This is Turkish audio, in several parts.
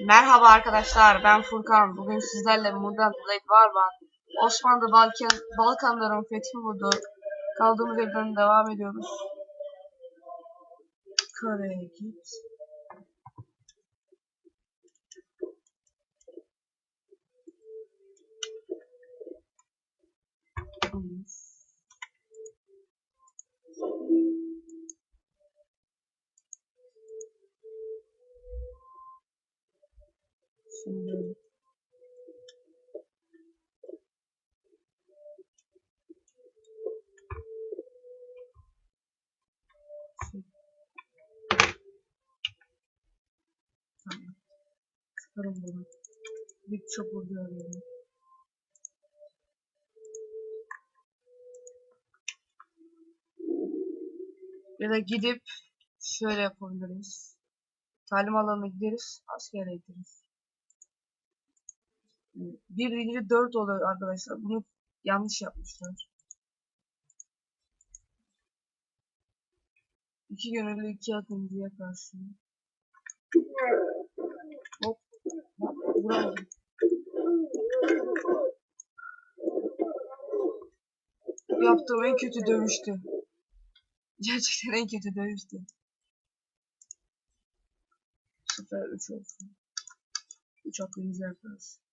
Merhaba arkadaşlar ben Furkan. Bugün sizlerle Modern Blade Warban Osmanlı Balkan, Balkanların fethi modu kaldığımız yerden devam ediyoruz. Kareye git. Şimdi. Çıkarım bunu. Bir çukur diyorum. Ya da gidip şöyle yapabiliriz. Talim alanına gideriz. Askere gideriz. Bir ilgili 4 oluyor arkadaşlar. Bunu yanlış yapmışlar. İki gönüllü iki akıncıya karşı. Hop. Vuramadım. Yaptığım en kötü dövüştü. Gerçekten en kötü dövüştü. Süper 3 olsun. 3 akıncıya karşı.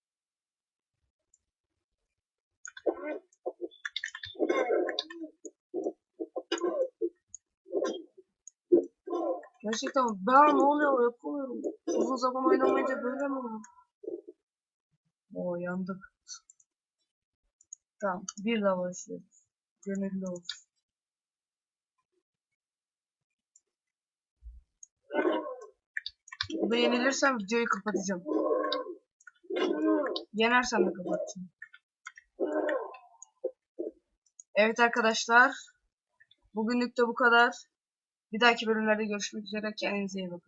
Gerçekten ben ne oluyor yapamıyorum. Uzun zaman oynamayınca böyle mi olur? Oo yandık. Tamam bir daha başlıyoruz. Gönüllü olsun. Burada yenilirsem videoyu kapatacağım. Yenersem de kapatacağım. Evet arkadaşlar. Bugünlük de bu kadar. Bir dahaki bölümlerde görüşmek üzere. Kendinize iyi bakın.